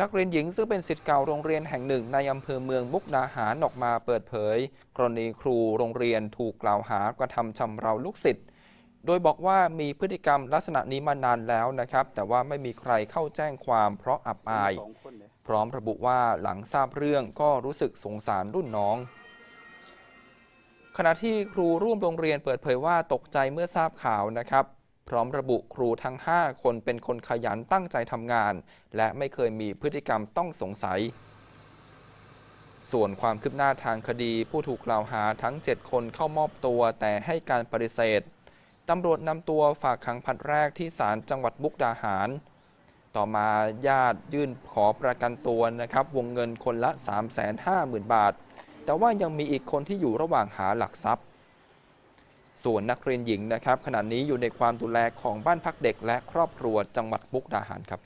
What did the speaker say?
นักเรียนหญิงซึ่งเป็นสิทธิ์เก่าโรงเรียนแห่งหนึ่งในอำเภอเมืองมุกดาหารออกมาเปิดเผย กรณีครูโรงเรียนถูกกล่าวหากระทำชำเราลูกศิษย์โดยบอกว่ามีพฤติกรรมลักษณะนี้มานานแล้วนะครับ แต่ว่าไม่มีใครเข้าแจ้งความเพราะอับอายสองคนเลยพร้อมระบุว่าหลังทราบเรื่องก็รู้สึกสงสารรุ่นน้อง ขณะที่ครูร่วมโรงเรียนเปิดเผยว่าตกใจเมื่อทราบข่าวนะครับ พร้อมระบุครูทั้ง 5 คนเป็นคนขยันตั้งใจทำงาน และไม่เคยมีพฤติกรรมต้องสงสัย ส่วนความคืบหน้าทางคดีผู้ถูกกล่าวหาทั้ง 7 คนเข้ามอบตัวแต่ให้การปฏิเสธตำรวจนำตัวฝากขังผัดแรกที่ศาลจังหวัดมุกดาหาร ต่อมาญาติยื่นขอประกันตัวนะครับ วงเงินคนละ 350,000 บาท แต่ว่ายังมีอีกคนที่อยู่ระหว่างหาหลักทรัพย์ ส่วนนักเรียนหญิงนะครับขณะนี้อยู่ในความดูแลของบ้านพักเด็กและครอบครัวจังหวัดมุกดาหารครับ